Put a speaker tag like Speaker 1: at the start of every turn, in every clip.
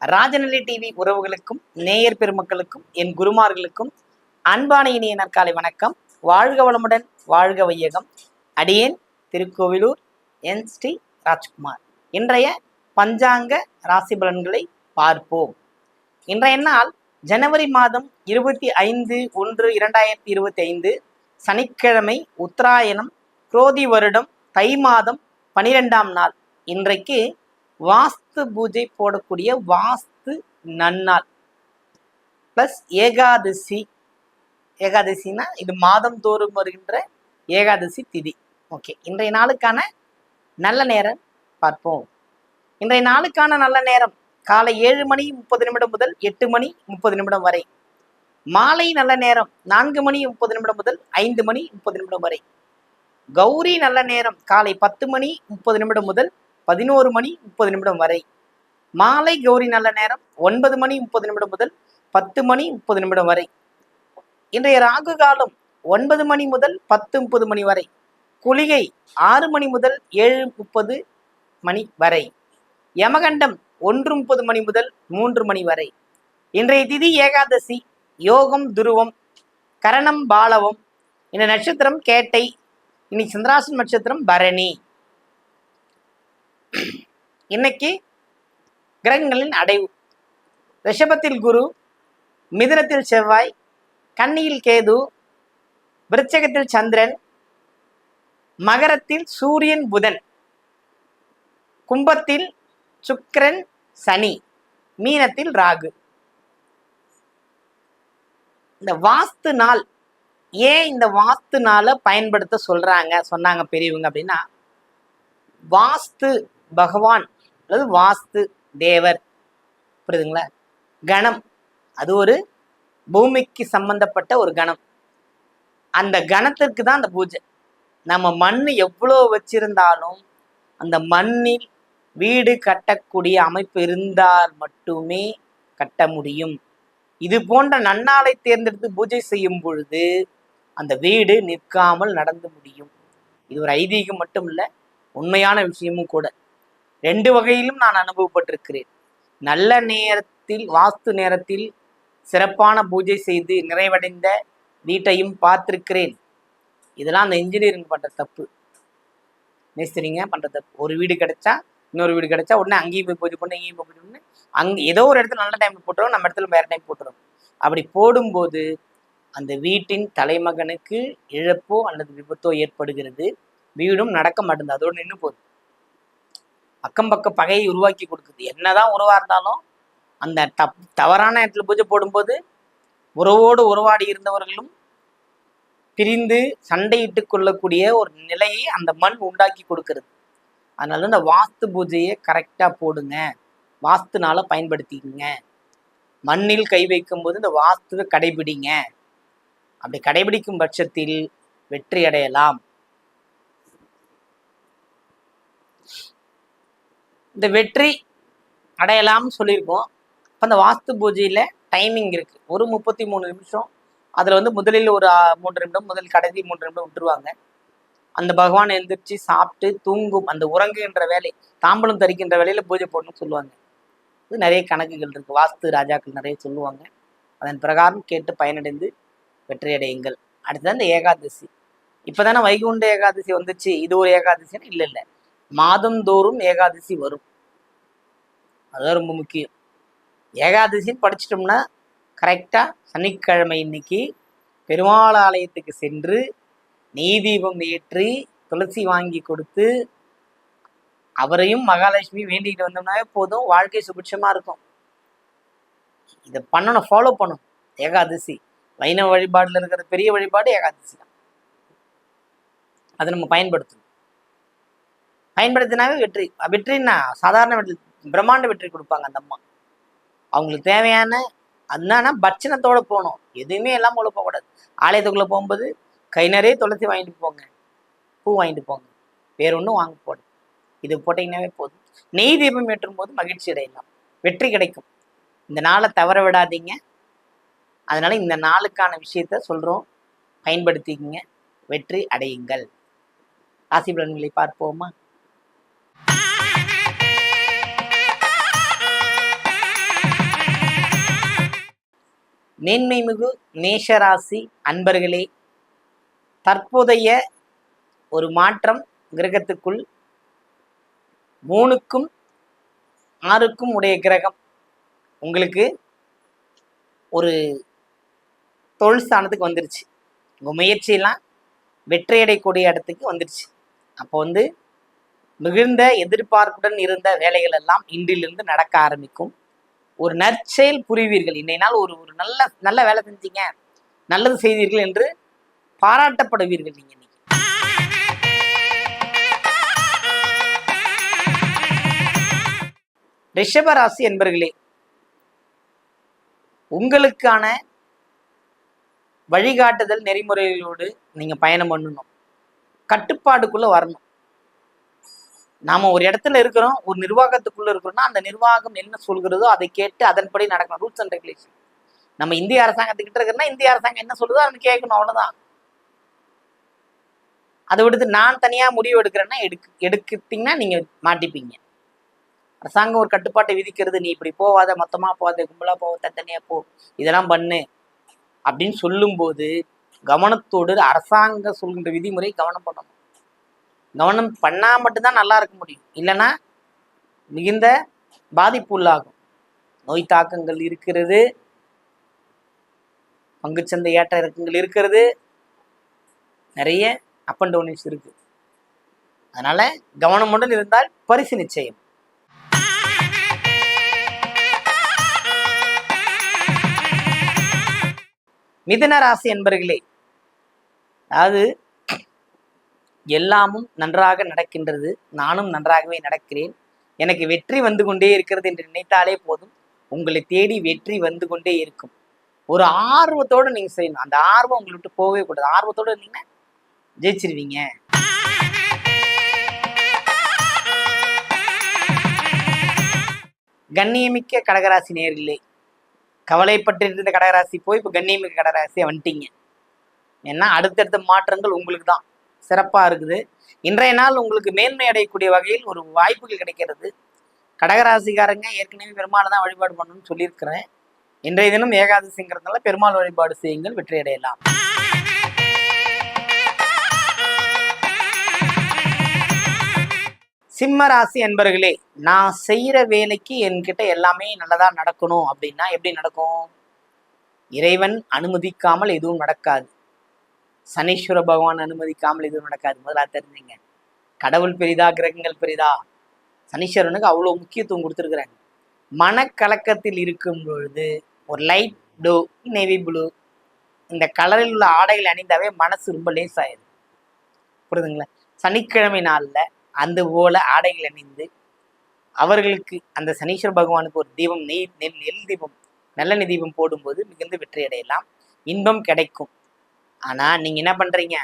Speaker 1: Rajanilai TV உறவுகளுக்கும் நேயர் பெருமக்களுக்கும் என் குருமார்களுக்கும் அன்பான இனிய நற்காலை வணக்கம். வாழ்க வளமுடன் வாழ்க வையகம். அடியேன் திருக்கோவிலூர் என் ஸ்ரீ ராஜ்குமார். இன்றைய பஞ்சாங்க ராசி பலன்களை பார்ப்போம். இன்றைய நாள் ஜனவரி மாதம் இருபத்தி ஐந்து ஒன்று இரண்டாயிரத்தி இருபத்தி ஐந்து சனிக்கிழமை உத்தராயணம் குரோதி வருடம் தை மாதம் பனிரெண்டாம் நாள். இன்றைக்கு வாஸ்து பூஜை போடக்கூடிய வாஸ்து நன்னாள். ப்ளஸ் ஏகாதசி. ஏகாதசினா இது மாதம் தோறும் வருகின்ற ஏகாதசி திதி. ஓகே இன்றைய நாளுக்கான நல்ல நேரம் பார்ப்போம். இன்றைய நாளுக்கான நல்ல நேரம் காலை ஏழு மணி முப்பது நிமிடம் முதல் எட்டு மணி முப்பது நிமிடம் வரை. மாலை நல்ல நேரம் நான்கு மணி முப்பது நிமிடம் முதல் ஐந்து மணி முப்பது நிமிடம் வரை. கௌரி நல்ல நேரம் காலை பத்து மணி முப்பது நிமிடம் முதல் பதினோரு மணி முப்பது நிமிடம் வரை. மாலை கௌரி நல்ல நேரம் ஒன்பது மணி முப்பது நிமிடம் முதல் பத்து மணி முப்பது நிமிடம் வரை. இன்றைய ராகு காலம் ஒன்பது மணி முதல் பத்து முப்பது மணி வரை. குளிகை ஆறு மணி முதல் ஏழு முப்பது மணி வரை. யமகண்டம் ஒன்று முப்பது மணி முதல் மூன்று மணி வரை. இன்றைய திதி ஏகாதசி யோகம் துருவம் கரணம் பாலவம். இந்த நட்சத்திரம் கேட்டை. இன்னைக்கு சந்திராசன் நட்சத்திரம் பரணி. இன்னைக்கு கிரகங்களின் அடைவு. ரிஷபத்தில் குரு மிதுனத்தில் செவ்வாய் கன்னியில் கேது விருச்சகத்தில் சந்திரன் மகரத்தில் சூரியன் புதன் கும்பத்தில் சுக்கரன் சனி மீனத்தில் ராகு. இந்த வாஸ்து நாள் ஏன் இந்த வாஸ்து நாளை பயன்படுத்த சொல்றாங்க சொன்னாங்க பெரியவங்க அப்படின்னா வாஸ்து பகவான் அல்லது வாஸ்து தேவர். புரியுதுங்களா? கணம். அது ஒரு பூமிக்கு சம்பந்தப்பட்ட ஒரு கணம். அந்த கணத்திற்கு தான் அந்த பூஜை. நம்ம மண் எவ்வளோ வச்சிருந்தாலும் அந்த மண்ணில் வீடு கட்டக்கூடிய அமைப்பு இருந்தால் மட்டுமே கட்ட முடியும். இது போன்ற நன்னாளை தேர்ந்தெடுத்து பூஜை செய்யும் பொழுது அந்த வீடு நிற்காமல் நடந்து முடியும். இது ஒரு ஐதீகம் மட்டும் இல்லை உண்மையான விஷயமும் கூட. ரெண்டு வகையிலும் நான் அனுபவப்பட்டிருக்கிறேன். நல்ல நேரத்தில் வாஸ்து நேரத்தில் சிறப்பான பூஜை செய்து நிறைவடைந்த வீட்டையும் பார்த்திருக்கிறேன். இதெல்லாம் அந்த இன்ஜினியரிங் பண்ணுற தப்பு. மேஸ்திரிங்க பண்ணுற தப்பு. ஒரு வீடு கிடைச்சா இன்னொரு வீடு கிடைச்சா உடனே அங்கேயும் போய் பூஜை பண்ணு இங்கேயும் போய் பூஜை பண்ணு. அங்கே ஏதோ ஒரு இடத்துல நல்ல டைம் போட்டுரும் நம்ம இடத்துல வேறு டைம் போட்டுரும். அப்படி போடும்போது அந்த வீட்டின் தலைமகனுக்கு இழப்போ அல்லது விபத்தோ ஏற்படுகிறது. வீடும் நடக்க மாட்டேங்குது. அதோடு நின்று போகுது. அக்கம் பக்கம் பகையை உருவாக்கி கொடுக்குது. என்னதான் உறவா இருந்தாலும் அந்த தப் தவறான இடத்துல பூஜை போடும்போது உறவோடு உறவாடி இருந்தவர்களும் பிரிந்து சண்டையிட்டு கொள்ளக்கூடிய ஒரு நிலையை அந்த மண் உண்டாக்கி கொடுக்கறது. அதனால இந்த வாஸ்து பூஜையை கரெக்டாக போடுங்க. வாஸ்துனால பயன்படுத்திக்கங்க. மண்ணில் கை வைக்கும்போது இந்த வாஸ்துவை கடைபிடிங்க. அப்படி கடைபிடிக்கும் பட்சத்தில் வெற்றி அடையலாம். இந்த வெற்றி அடையலாம்னு சொல்லியிருக்கோம். இப்போ அந்த வாஸ்து பூஜையில் டைமிங் இருக்குது ஒரு முப்பத்தி மூணு நிமிஷம். அதில் வந்து முதலில் ஒரு மூன்று நிமிடம் முதல் கடைசி மூன்று நிமிடம் விட்டுருவாங்க. அந்த பகவான் எழுந்திரிச்சு சாப்பிட்டு தூங்கும். அந்த உறங்குகின்ற வேலை தாம்பலம் தரிக்கின்ற வேலையில் பூஜை போடணும்னு சொல்லுவாங்க. இது நிறைய கணக்குகள் இருக்குது வாஸ்து ராஜாக்கள் நிறைய சொல்லுவாங்க. அதன் பிரகாரம் கேட்டு பயனடைந்து வெற்றி அடையுங்கள் அடுத்தது இந்த ஏகாதசி. இப்போதானே வைகுண்ட ஏகாதசி வந்துச்சு. இது ஒரு ஏகாதசின்னு இல்லை இல்லை. மாதந்தோறும் ஏகாதசி வரும். அதுதான் ரொம்ப முக்கியம். ஏகாதசின்னு படிச்சிட்டோம்னா கரெக்டாக சனிக்கிழமை இன்னைக்கு பெருமாள் ஆலயத்துக்கு சென்று நெய் தீபம் ஏற்றி துளசி வாங்கி கொடுத்து அவரையும் மகாலட்சுமி வேண்டிக்கிட்டு வந்தோம்னாவே போதும். வாழ்க்கை சுபிட்சமாக இருக்கும். இதை பண்ணணும் ஃபாலோ பண்ணணும். ஏகாதசி. வைணவ வழிபாடுல இருக்கிற பெரிய வழிபாடு ஏகாதசி தான். அதை நம்ம பயன்படுத்தணும். பயன்படுத்தினாவே வெற்றி. வெற்றின்னா சாதாரண வெற்றி பிரம்மாண்ட வெற்றி கொடுப்பாங்க அந்த அம்மா. அவங்களுக்கு தேவையான அதனால பட்சணத்தோட போகணும். எதுவுமே எல்லாம் உள்ள போகக்கூடாது. ஆலயத்துக்குள்ள போகும்போது கை நிறைய துளசி வாங்கிட்டு போங்க. பூ வாங்கிட்டு போங்க. வேற ஒன்றும் வாங்க போடு இது போட்டிங்கனாவே போதும். நெய் தீபம் ஏற்றும் போது மகிழ்ச்சி அடையலாம். வெற்றி கிடைக்கும். இந்த நாளை தவற விடாதீங்க. அதனால இந்த நாளுக்கான விஷயத்த சொல்றோம். பயன்படுத்திக்கிங்க. வெற்றி அடையுங்கள். ராசி பலன்களை பார்ப்போமா? மேன்மை மிகு மேஷராசி அன்பர்களே தற்போதைய ஒரு மாற்றம் கிரகத்துக்குள் மூணுக்கும் ஆறுக்கும் உடைய கிரகம். உங்களுக்கு ஒரு தொழில் ஸ்தானத்துக்கு வந்துருச்சு. உங்கள் முயற்சியெல்லாம் வெற்றியடையக்கூடிய இடத்துக்கு வந்துருச்சு. அப்போ வந்து மிகுந்த எதிர்பார்ப்புடன் இருந்த வேலைகள் எல்லாம் இன்றிலிருந்து நடக்க ஆரம்பிக்கும். ஒரு நற்செயல் புரிவீர்கள். இன்னை நாள் ஒரு ஒரு நல்ல நல்ல வேலை செஞ்சீங்க. நல்லது செய்தீர்கள் என்று பாராட்டப்படுவீர்கள் நீங்க இன்னைக்கு. ரிஷபராசி என்பர்களே உங்களுக்கான வழிகாட்டுதல் நெறிமுறைகளோடு நீங்க பயணம் பண்ணணும். கட்டுப்பாடுக்குள்ள வரணும். நாம ஒரு இடத்துல இருக்கிறோம் ஒரு நிர்வாகத்துக்குள்ள இருக்கிறோம்னா அந்த நிர்வாகம் என்ன சொல்கிறதோ அதை கேட்டு அதன்படி நடக்கணும் ரூல்ஸ் அண்ட் ரெகுலேஷன் நம்ம இந்திய அரசாங்கத்துக்கிட்ட இருக்கிறோம்னா இந்திய அரசாங்கம் என்ன சொல்லுதோ அதை கேட்கணும் அவ்வளவுதான். அதை விடுத்து நான் தனியா முடிவு எடுக்கிறேன்னா எடுக்கு எடுக்கிட்டீங்கன்னா நீங்க மாட்டிப்பீங்க. அரசாங்கம் ஒரு கட்டுப்பாட்டை விதிக்கிறது நீ இப்படி போவாத மொத்தமா போவாத கும்பலா போவ தனியா போ இதெல்லாம் பண்ணு. அப்படின்னு சொல்லும்போது கவனத்தோடு அரசாங்கம் சொல்கின்ற விதிமுறை கவனம் பண்ணணும். கவனம் பண்ணால் மட்டும்தான் நல்லா இருக்க முடியும். இல்லைன்னா மிகுந்த பாதிப்பு உள்ளாகும். நோய் தாக்கங்கள் இருக்கிறது. பங்குச்சந்தை ஏற்ற இறக்கங்கள் இருக்கிறது. நிறைய அப் அண்ட் டவுன்ஸ் இருக்கு. அதனால கவனமுடன் இருந்தால் பரிசு நிச்சயம். மிதுன ராசி என்பர்களே அதாவது எல்லாமும் நன்றாக நடக்கின்றது. நானும் நன்றாகவே நடக்கிறேன். எனக்கு வெற்றி வந்து கொண்டே இருக்கிறது என்று நினைத்தாலே போதும். உங்களை தேடி வெற்றி வந்து கொண்டே இருக்கும். ஒரு ஆர்வத்தோட நீங்க செய்யணும். அந்த ஆர்வம் உங்களை விட்டு போகவே கூடாது. ஆர்வத்தோட இருந்தீங்கன்னா ஜெயிச்சிருவீங்க. கண்ணியமிக்க கடகராசி நேரில்லை கவலைப்பட்டு இருந்த கடகராசி போய் இப்போ கண்ணியமிக்க கடகராசியை வந்துட்டீங்க. ஏன்னா அடுத்தடுத்த மாற்றங்கள் உங்களுக்கு தான் சிறப்பாக இருக்குது. இன்றைய நாள் உங்களுக்கு மேன்மை அடையக்கூடிய வகையில் ஒரு வாய்ப்புகள் கிடைக்கிறது. கடகராசிக்காரங்க ஏற்கனவே பெருமாளை தான் வழிபாடு பண்ணணும்னு சொல்லியிருக்கிறேன். இன்றைய தினம் ஏகாதசிங்கிறதுனால பெருமாள் வழிபாடு செய்யுங்கள் வெற்றி அடையலாம். சிம்ம ராசி என்பர்களே நான் செய்கிற வேலைக்கு என்கிட்ட எல்லாமே நல்லதாக நடக்கணும் அப்படின்னா எப்படி நடக்கும்? இறைவன் அனுமதிக்காமல் எதுவும் நடக்காது. சனீஸ்வர பகவான் அனுமதிக்காமல் எதுவும் நடக்காது. முதலாக தெரிஞ்சுங்க. கடவுள் பெரிதா கிரகங்கள் பெரிதா? சனீஸ்வரனுக்கு அவ்வளோ முக்கியத்துவம் கொடுத்துருக்குறாங்க. மனக்கலக்கத்தில் இருக்கும் பொழுது ஒரு லைட் ப்ளூ நேவி ப்ளூ இந்த கலரில் உள்ள ஆடைகள் அணிந்தாவே மனசு ரொம்ப லேசாயிடும் புரியுதுங்களா? சனிக்கிழமை நாளில் அந்த போல ஆடைகள் அணிந்து அவர்களுக்கு அந்த சனீஸ்வர பகவானுக்கு ஒரு தீபம் நெய் நெல் நெல் தீபம் நல்லெண்ணெய் தீபம் போடும்போது மிகுந்த வெற்றி அடையலாம் இன்பம் கிடைக்கும். ஆனா நீங்க என்ன பண்றீங்க?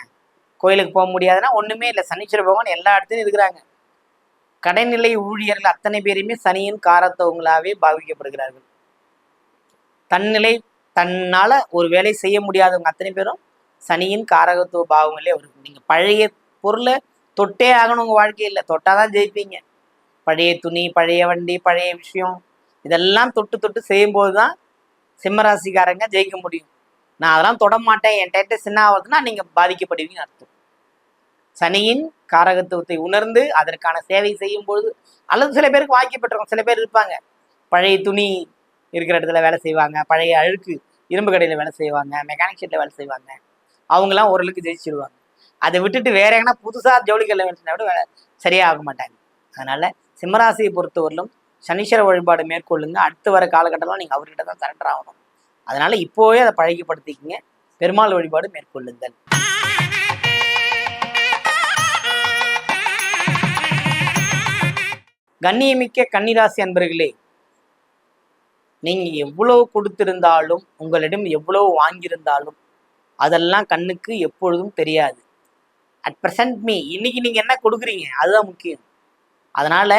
Speaker 1: கோயிலுக்கு போக முடியாதுன்னா ஒண்ணுமே இல்லை. சனீஸ்வர பகவான் எல்லா இடத்துலையும் இருக்கிறாங்க. கடைநிலை ஊழியர்கள் அத்தனை பேருமே சனியின் காரத்தவங்களாகவே பாவிக்கப்படுகிறார்கள். தன்னிலை தன்னால் ஒரு வேலை செய்ய முடியாதவங்க அத்தனை பேரும் சனியின் காரகத்துவ பாவங்களே வரும் நீங்க பழைய பொருளை தொட்டே ஆகணும் உங்க வாழ்க்கையில். தொட்டாதான் ஜெயிப்பீங்க. பழைய துணி பழைய வண்டி பழைய விஷயம் இதெல்லாம் தொட்டு தொட்டு செய்யும்போது தான் சிம்மராசிக்காரங்க ஜெயிக்க முடியும். நான் அதெல்லாம் தொட மாட்டேன். என் டேட்டை சின்ன ஆகுதுன்னா நீங்க பாதிக்கப்படுவீங்க அர்த்தம். சனியின் காரகத்துவத்தை உணர்ந்து அதற்கான சேவை செய்யும் பொழுது அல்லது சில பேருக்கு வாய்க்கப்பட்டிருக்கும் சில பேர் இருப்பாங்க. பழைய துணி இருக்கிற இடத்துல வேலை செய்வாங்க. பழைய அழுக்கு இரும்பு கடையில் வேலை செய்வாங்க. மெக்கானிக் ஷெட்டில் வேலை செய்வாங்க. அவங்களாம் ஓரளவுக்கு ஜெயிச்சிருவாங்க. அதை விட்டுட்டு வேற எங்கன்னா புதுசாக ஜவுளிகளில் வேலை செஞ்சால் கூட வேலை சரியாக ஆக மாட்டாங்க. அதனால சிம்மராசியை பொறுத்தவரையிலும் சனீஸ்வர வழிபாடு மேற்கொள்ளுங்க. அடுத்து வர காலகட்டத்தில் நீங்கள் அவர்கிட்ட தான் சரண்டர் ஆகணும். அதனால இப்போவே அதை பழகிப்படுத்திக்கிங்க பெருமாள் வழிபாடு மேற்கொள்ளுங்கள். கண்ணியமிக்க கன்னிராசி அன்பர்களே நீங்கள் எவ்வளவு கொடுத்திருந்தாலும் உங்களிடம் எவ்வளவு வாங்கியிருந்தாலும் அதெல்லாம் கண்ணுக்கு எப்பொழுதும் தெரியாது. அட் ப்ரெசன்ட் மீ இன்னைக்கு நீங்கள் என்ன கொடுக்குறீங்க? அதுதான் முக்கியம். அதனால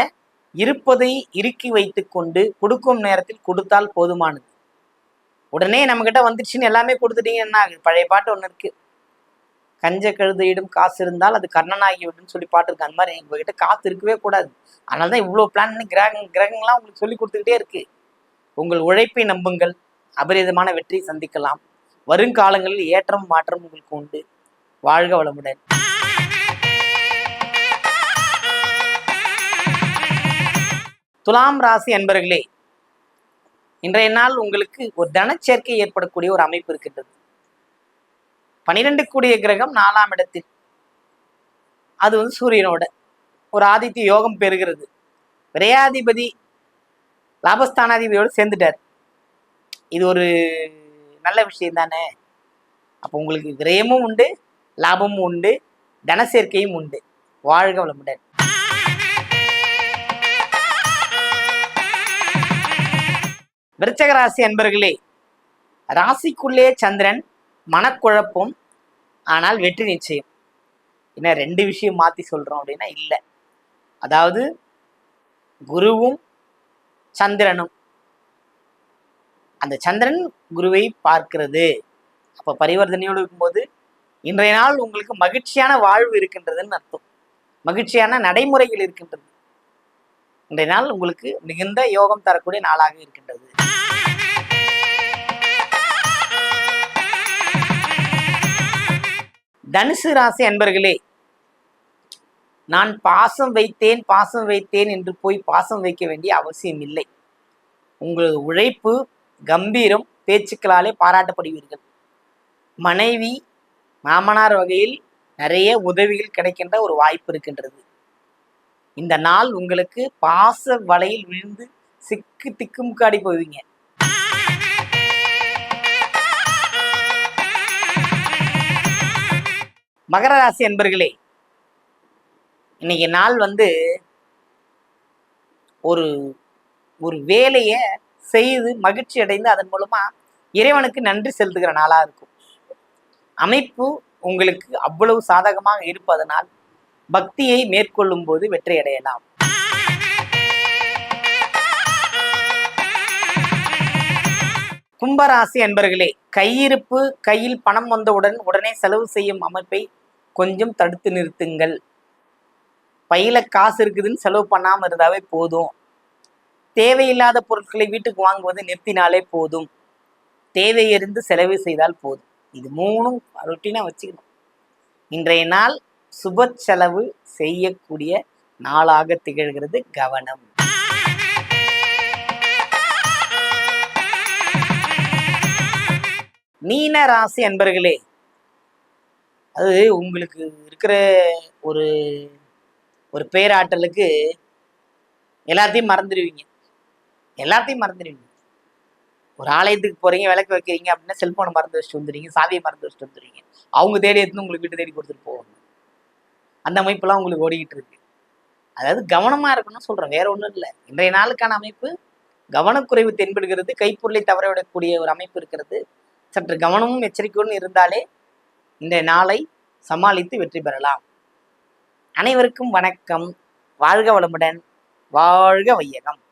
Speaker 1: இருப்பதை இறுக்கி வைத்துக்கொண்டு கொடுக்கும் நேரத்தில் கொடுத்தால் போதுமானது. உடனே நம்மக்கிட்ட வந்துடுச்சுன்னு எல்லாமே கொடுத்துட்டீங்கன்னா என்ன பழைய பாட்டு ஒன்று இருக்கு. கஞ்ச கழுதையிடும் காசு இருந்தால் அது கர்ணனாகி விடுன்னு சொல்லி பாட்டு இருக்கு. அந்த மாதிரி உங்ககிட்ட காசு இருக்கவே கூடாது. அதனால தான் இவ்வளோ பிளான் கிரகம் கிரகங்கள்லாம் உங்களுக்கு சொல்லி கொடுத்துக்கிட்டே இருக்கு. உங்கள் உழைப்பை நம்புங்கள். அபரிதமான வெற்றி சந்திக்கலாம். வருங்காலங்களில் ஏற்றம் மாற்றம் உங்களுக்கு உண்டு. வாழ்க வளமுடன். துலாம் ராசி அன்பர்களே இன்றைய நாள் உங்களுக்கு ஒரு தனச்சேர்க்கை ஏற்படக்கூடிய ஒரு அமைப்பு இருக்கின்றது. பனிரெண்டு கூடிய கிரகம் நாலாம் இடத்தில். அது வந்து சூரியனோட. ஒரு ஆதித்ய யோகம் பெறுகிறது. விரையாதிபதி லாபஸ்தானாதிபதியோடு சேர்ந்துட்டார். இது ஒரு நல்ல விஷயம் தானே? அப்போ உங்களுக்கு விரயமும் உண்டு லாபமும் உண்டு தனசேர்க்கையும் உண்டு. வாழ்க வளமுடன். விருச்சக ராசி அன்பர்களே ராசிக்குள்ளே சந்திரன் மனக்குழப்பம் ஆனால் வெற்றி நிச்சயம். என்ன ரெண்டு விஷயம் மாத்தி சொல்றோம் அப்படின்னா இல்லை. அதாவது குருவும் சந்திரனும். அந்த சந்திரன் குருவை பார்க்கிறது. அப்ப பரிவர்த்தனையோடு இருக்கும்போது இன்றைய நாள் உங்களுக்கு மகிழ்ச்சியான வாழ்வு இருக்கின்றதுன்னு அர்த்தம். மகிழ்ச்சியான நடைமுறைகள் இருக்கின்றது. இன்றைய நாள் உங்களுக்கு மிகுந்த யோகம் தரக்கூடிய நாளாக இருக்கின்றது. தனுசு ராசி அன்பர்களே நான் பாசம் வைத்தேன் பாசம் வைத்தேன் என்று போய் பாசம் வைக்க வேண்டிய அவசியம் இல்லை. உங்களது உழைப்பு கம்பீரம் பேச்சுக்களாலே பாராட்டப்படுவீர்கள். மனைவி மாமனார் வகையில் நிறைய உதவிகள் கிடைக்கின்ற ஒரு வாய்ப்பு இருக்கின்றது. இந்த நாள் உங்களுக்கு பாச வலையில் விழுந்து சிக்கு திக்குமுக்காடி போவீங்க. மகர ராசி என்பர்களே இன்னைக்கு நாள் வந்து ஒரு ஒரு வேலையை செய்து மகிழ்ச்சி அடைந்து அதன் மூலமா இறைவனுக்கு நன்றி செலுத்துகிற நாளா இருக்கும். அமைப்பு உங்களுக்கு அவ்வளவு சாதகமாக இருப்பதனால் பக்தியை மேற்கொள்ளும் போது வெற்றியடையலாம். கும்பராசி அன்பர்களே கையிருப்பு கையில் பணம் வந்தவுடன் உடனே செலவு செய்யும் அமைப்பை கொஞ்சம் தடுத்து நிறுத்துங்கள். பையில காசு இருக்குதுன்னு செலவு பண்ணாமல் இருந்தாவே போதும். தேவையில்லாத பொருட்களை வீட்டுக்கு வாங்குவது நிறுத்தினாலே போதும். தேவையறிந்து செலவு செய்தால் போதும். இது மூணும் ரொட்டீனா வச்சுக்கணும். இன்றைய நாள் சுப செலவு செய்யக்கூடிய நாளாக திகழ்கிறது கவனம். மீன ராசி அன்பர்களே அது உங்களுக்கு இருக்கிற ஒரு ஒரு பேராற்றலுக்கு எல்லாத்தையும் மறந்துடுவீங்க. எல்லாத்தையும் மறந்துடுவீங்க. ஒரு ஆலயத்துக்கு போறீங்க விளக்கு வைக்கிறீங்க அப்படின்னா செல்போனை மறந்து வச்சுட்டு வந்துடுவீங்க சாவியை மறந்து வச்சுட்டு வந்துடுவீங்க. அவங்க தேடி எடுத்து உங்களுக்கு வீட்டு தேடி கொடுத்துட்டு போவாங்க. அந்த அமைப்புலாம் உங்களுக்கு ஓடிக்கிட்டு இருக்கு. அதாவது கவனமா இருக்கணும்னு சொல்றேன் வேற ஒன்றும் இல்லை. இன்றைய நாளுக்கான அமைப்பு கவனக்குறைவு தென்படுகிறது கைப்பொருளை தவறவிடக்கூடிய ஒரு அமைப்பு இருக்கிறது. சற்று கவனமும் எச்சரிக்கையுடன் இருந்தாலே இந்த நாளை சமாளித்து வெற்றி பெறலாம். அனைவருக்கும் வணக்கம். வாழ்க வளமுடன். வாழ்க வையகம்.